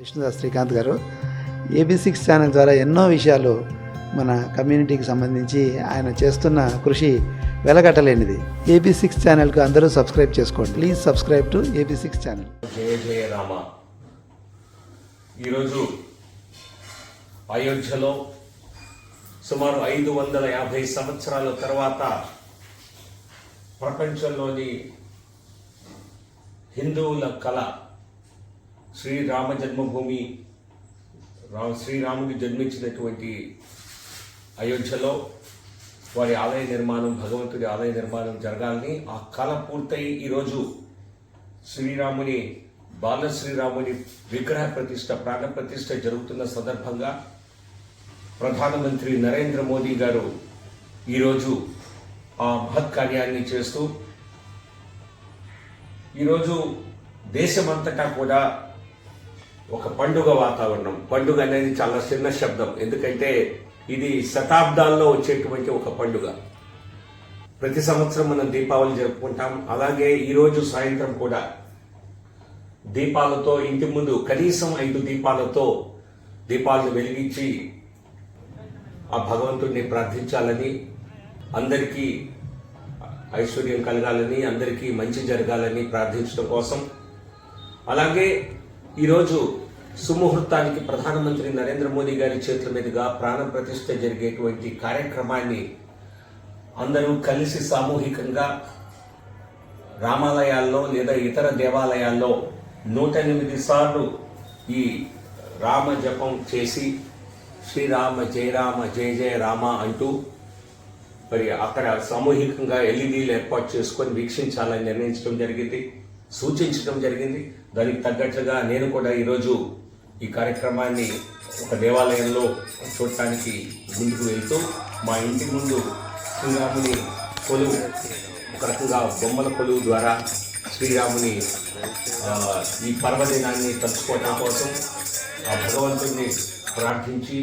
విష్ణుదాస్ శ్రీకాంత్ గారు AB six channel ద్వారా ఎన్నో విషయాలు మన కమ్యూనిటీకి సంబంధించి ఆయన చేస్తున్న కృషి వెలగట్టలేనిది. ఏబీ సిక్స్ ఛానల్కు అందరూ సబ్స్క్రైబ్ చేసుకోండి. Please subscribe to AB six channel. జయ జయ రామ. ఈరోజు అయోధ్యలో సుమారు ఐదు వందల యాభై సంవత్సరాల తర్వాత ప్రపంచంలోని హిందువుల కళ శ్రీరామ జన్మభూమి రా శ్రీరాముడు జన్మించినటువంటి అయోధ్యలో వారి ఆలయ నిర్మాణం భగవంతుడి ఆలయ నిర్మాణం జరగాలని ఆ కళ పూర్తయి ఈరోజు శ్రీరాముని బాల శ్రీరాముని విగ్రహ ప్రతిష్ట ప్రాణ ప్రతిష్ట జరుగుతున్న సందర్భంగా ప్రధానమంత్రి నరేంద్ర మోదీ గారు ఈరోజు ఆ మహత్ కార్యాన్ని చేస్తూ ఈరోజు దేశమంతటా కూడా ఒక పండుగ వాతావరణం. పండుగ అనేది చాలా చిన్న శబ్దం. ఎందుకంటే ఇది శతాబ్దాల్లో వచ్చేటువంటి ఒక పండుగ. ప్రతి సంవత్సరం మనం దీపావళి జరుపుకుంటాం. అలాగే ఈరోజు సాయంత్రం కూడా దీపాలతో ఇంటి ముందు కనీసం ఐదు దీపాలతో దీపాలను వెలిగించి ఆ భగవంతుడిని ప్రార్థించాలని అందరికీ ఐశ్వర్యం కలగాలని అందరికీ మంచి జరగాలని ప్రార్థించడం కోసం. అలాగే ఈరోజు సుముహూర్తానికి ప్రధానమంత్రి నరేంద్ర మోదీ గారి చేతుల మీదుగా ప్రాణ ప్రతిష్ఠ జరిగేటువంటి కార్యక్రమాన్ని అందరూ కలిసి సామూహికంగా రామాలయాల్లో లేదా ఇతర దేవాలయాల్లో నూట ఎనిమిది సార్లు ఈ రామ జపం చేసి శ్రీరామ జయ రామ జయ జయ రామ అంటూ మరి అక్కడ సామూహికంగా ఎల్ఈడీలు ఏర్పాటు చేసుకొని వీక్షించాలని నిర్ణయించడం జరిగింది. సూచించడం జరిగింది. దానికి తగ్గట్లుగా నేను కూడా ఈరోజు ఈ కార్యక్రమాన్ని ఒక దేవాలయంలో చూడటానికి ముందుకు వెళ్తూ మా ఇంటి ముందు శ్రీరాముని కొలువు ఒక రకంగా బొమ్మల కొలువు ద్వారా శ్రీరాముని ఈ పర్వదినాన్ని తలుచుకోవటం కోసం ఆ భగవంతుడిని ప్రార్థించి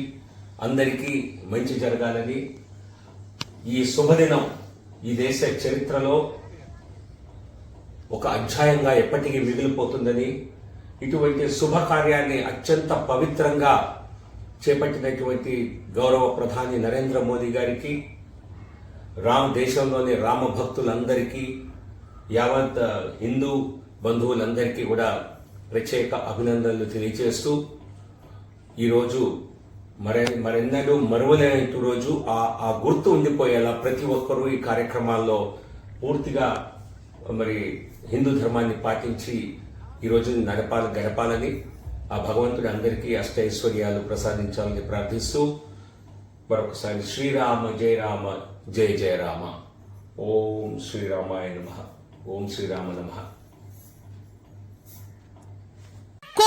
అందరికీ మంచి జరగాలని ఈ శుభదినం ఈ దేశ చరిత్రలో ఒక అధ్యాయంగా ఎప్పటికీ మిగిలిపోతుందని ఇటువంటి శుభకార్యాన్ని అత్యంత పవిత్రంగా చేపట్టినటువంటి గౌరవ ప్రధాని నరేంద్ర మోదీ గారికి రామ్ దేశంలోని రామ భక్తులందరికీ యావత్ హిందూ బంధువులందరికీ కూడా ప్రత్యేక అభినందనలు తెలియజేస్తూ ఈరోజు మరే మరెన్నడూ మరువలేని రోజు ఆ ఆ గుర్తు ఉండిపోయేలా ప్రతి ఒక్కరూ ఈ కార్యక్రమాల్లో పూర్తిగా మరి హిందూ ధర్మాన్ని పాటించి ఈరోజు నడపాలి గడపాలని ఆ భగవంతుడి అందరికీ అష్టైశ్వర్యాలు ప్రసాదించాలని ప్రార్థిస్తూ మరొకసారి శ్రీరామ జయ రామ జయ జయ రామ. ఓం శ్రీరామాయ నమ. ఓం శ్రీరామ నమ.